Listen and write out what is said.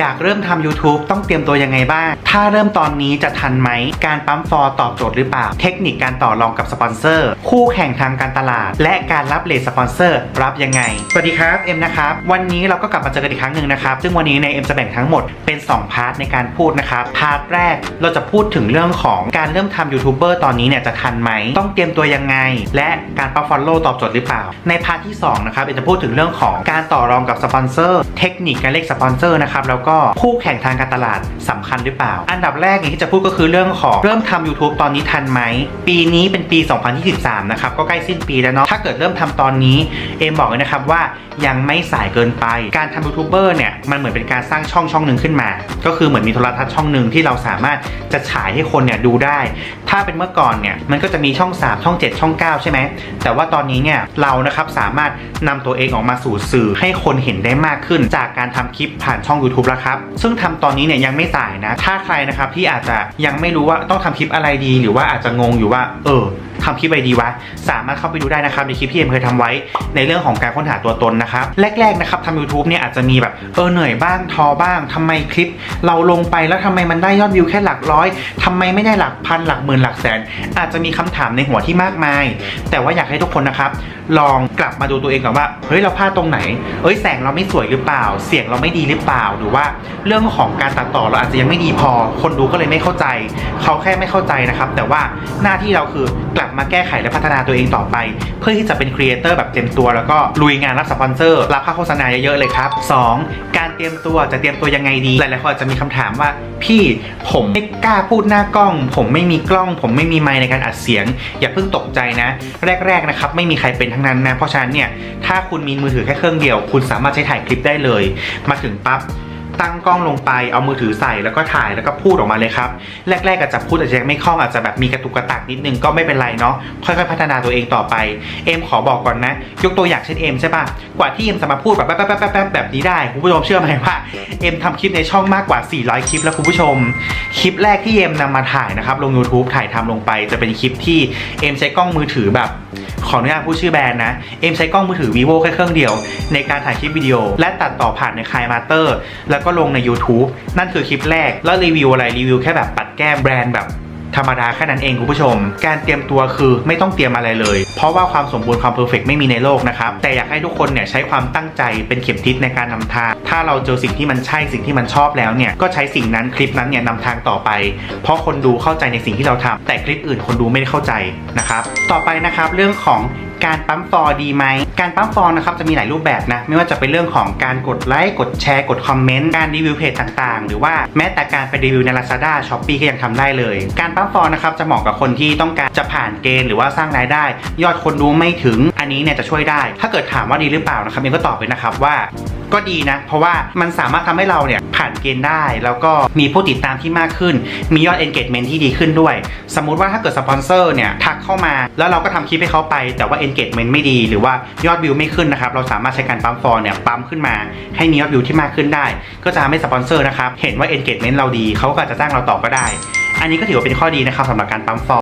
อยากเริ่มทำ YouTube ต้องเตรียมตัวยังไงบ้าง ถ้าเริ่มตอนนี้จะทันไหม การปั๊มฟอร์ตอบโจทย์หรือเปล่า เทคนิคการต่อรองกับสปอนเซอร์ คู่แข่งทางการตลาด และการรับเลทสปอนเซอร์ รับยังไง สวัสดีครับเอ็มนะครับ วันนี้เราก็กลับมาเจอกันอีกครั้งหนึ่งนะครับ ซึ่งวันนี้ในเอ็มจะแบ่งทั้งหมดเป็น 2 พาร์ทในการพูดนะครับ พาร์ทแรกเราจะพูดถึงเรื่องของการเริ่มทำยูทูบเบอร์ตอนนี้เนี่ยจะทันไหม ต้องเตรียมตัวยังไง และการปั๊มฟอลโล่ตอบโจทย์หรือเปล่า ในพาร์ทที่สองนะครับเอ็มจะพูดถึงเรื่องของการต่อรองกับสปอนเซอร์ เทคนิคการเรียกสปอนเซอร์นะครับแล้วกคู่แข่งทางการตลาดสำคัญหรือเปล่า อันดับแรกอย่างที่จะพูดก็คือเรื่องของเริ่มทำ YouTube ตอนนี้ทันไหม ปีนี้เป็นปี 2023 นะครับ ก็ใกล้สิ้นปีแล้วเนาะถ้าเกิดเริ่มทำตอนนี้ เอมบอกเลยนะครับว่ายังไม่สายเกินไป การทำยูทูบเบอร์เนี่ย มันเหมือนเป็นการสร้างช่องช่องหนึ่งขึ้นมา ก็คือเหมือนมีโทรทัศน์ช่องหนึ่งที่เราสามารถจะฉายให้คนเนี่ยดูได้ ถ้าเป็นเมื่อก่อนเนี่ย มันก็จะมีช่อง 3 ช่อง 7 ช่อง 9 ใช่ไหม แต่ว่าตอนนี้เนี่ยเรานะครับสามารถนำตัวเองออกมาสู่สื่อให้คนเห็นได้มากขึ้น จากการทำคลิปผ่านช่อง YouTube แครับ ซึ่งทำตอนนี้เนี่ยยังไม่สายนะ ถ้าใครนะครับที่อาจจะยังไม่รู้ว่าต้องทำคลิปอะไรดี หรือว่าอาจจะงงอยู่ว่า เออทำคลิปอะไรดีวะ สามารถเข้าไปดูได้นะครับในคลิปที่เอ็มเคยทำไว้ในเรื่องของการค้นหาตัวตนนะครับ แรกๆนะครับทำ YouTube เนี่ยอาจจะมีแบบเออเหนื่อยบ้างทอบ้างทำไมคลิป เราลงไปแล้วทำไมมันได้ยอดวิวแค่หลักร้อยทำไมไม่ได้หลักพันหลักหมื่นหลักแสน อาจจะมีคำถามในหัวที่มากมาย แต่ว่าอยากให้ทุกคนนะครับลองกลับมาดูตัวเองก่อนว่าเฮ้ยเราพลาดตรงไหนเอ้ยแสงเราไม่สวยหรือเปล่า เสียงเราไม่ดีหรือเปล่าหรือว่าเรื่องของการตัดต่อเราอาจจะยังไม่ดีพอ คนดูก็เลยไม่เข้าใจ เขาแค่ไม่เข้าใจนะครับ แต่ว่าหน้าที่เราคือกลับมาแก้ไขและพัฒนาตัวเองต่อไป เพื่อที่จะเป็นครีเอเตอร์แบบเต็มตัว แล้วก็ลุยงานรับสปอนเซอร์รับค่าโฆษณาเยอะๆเลยครับ 2. การเตรียมตัวจะเตรียมตัวยังไงดี หลายๆคนอาจจะมีคำถามว่าพี่ผมไม่กล้าพูดหน้ากล้อง ผมไม่มีกล้อง ผมไม่มีไมค์ในการอัดเสียง อย่าเพิ่งตกใจนะ แรกๆนะครับไม่มีใครเป็นทั้งนั้นนะเพราะฉะนั้นเนี่ยถ้าคุณมีมือถือแค่เครื่องเดียว คุณสามารถใช้ถ่ายคลิปได้เลย มาถึงปั๊บ ตั้งกล้องลงไปเอามือถือใส่แล้วก็ถ่ายแล้วก็พูดออกมาเลยครับแรกๆอาจจะพูดอาจจะยังไม่คล่องอาจจะแบบมีกระตุกกระตักนิดนึงก็ไม่เป็นไรเนาะค่อยๆพัฒนาตัวเองต่อไปเอ็มขอบอกก่อนนะ ยกตัวอย่างเช่นเอ็มใช่ปะกว่าที่เอ็มจะมาพูดแบบแป๊บๆๆแบบนี้ได้คุณผู้ชมเชื่อไหมว่าเอ็มทำคลิปในช่องมากกว่า 400 คลิปแล้วคุณผู้ชม คลิปแรกที่เอ็มนำมาถ่ายนะครับลง YouTube ถ่ายทำลงไปจะเป็นคลิปที่เอ็มใช้กล้องมือถือแบบ ขออนุญาตพูดชื่อแบรนด์นะ เอ็มใช้กล้องมือถือ vivo แค่เครื่องเดียว ในการถ่ายคลิปวิดีโอ และตัดต่อผ่านในคายมาเตอร์แล้วก็ลงใน YouTube นั่นคือคลิปแรก แล้วรีวิวอะไรรีวิวแค่แบบปัดแก้มแบรนด์แบบ ธรรมดาแค่นั้นเองคุณผู้ชม การเตรียมตัวคือไม่ต้องเตรียมอะไรเลย เพราะว่าความสมบูรณ์ความเพอร์เฟกไม่มีในโลกนะครับ แต่อยากให้ทุกคนเนี่ยใช้ความตั้งใจเป็นเข็มทิศในการนำทาง ถ้าเราเจอสิ่งที่มันใช่สิ่งที่มันชอบแล้วเนี่ย ก็ใช้สิ่งนั้นคลิปนั้นเนี่ยนำทางต่อไป เพราะคนดูเข้าใจในสิ่งที่เราทำแต่คลิปอื่นคนดูไม่ได้เข้าใจนะครับ ต่อไปนะครับเรื่องของ การปั๊มฟอร์ดีไหม การปั๊มฟอร์นะครับจะมีหลายรูปแบบนะ ไม่ว่าจะเป็นเรื่องของการกดไลค์ กดแชร์ กดคอมเมนต์ การรีวิวเพจต่างๆ หรือว่าแม้แต่การไปรีวิวใน Lazada s h อ p e e ก็ยังทำได้เลย การปั๊มฟอร์นะครับจะเหมาะกับคนที่ต้องการจะผ่านเกณฑ์หรือว่าสร้างรายได้ ยอดคนดูไม่ถึง อันนี้เนี่ยจะช่วยได้ ถ้าเกิดถามว่าดีหรือเปล่านะครับเองก็ตอบไปนะครับว่า ก็ดีนะ เพราะว่ามันสามารถทำให้เราเนี่ยผ่านเกณฑ์ได้ แล้วก็มีผู้ติดตามที่มากขึ้น มียอด engagement ที่ดีขึ้นด้วย สมมุติว่าถ้าเกิดสปอนเซอร์เนี่ยทักเข้ามา แล้วเราก็ทำคลิปให้เขาไป แต่ว่า engagement ไม่ดีหรือว่ายอดวิวไม่ขึ้นนะครับ เราสามารถใช้การปั๊มฟอร์เนี่ยปั๊มขึ้นมา ให้มียอดวิวที่มากขึ้นได้ ก็จะทำให้สปอนเซอร์นะครับเห็นว่า engagement เราดีเขาก็อาจจะจ้างเราต่อก็ได้ อันนี้ก็ถือว่าเป็นข้อดีนะครับสำหรับการปั๊มฟอร์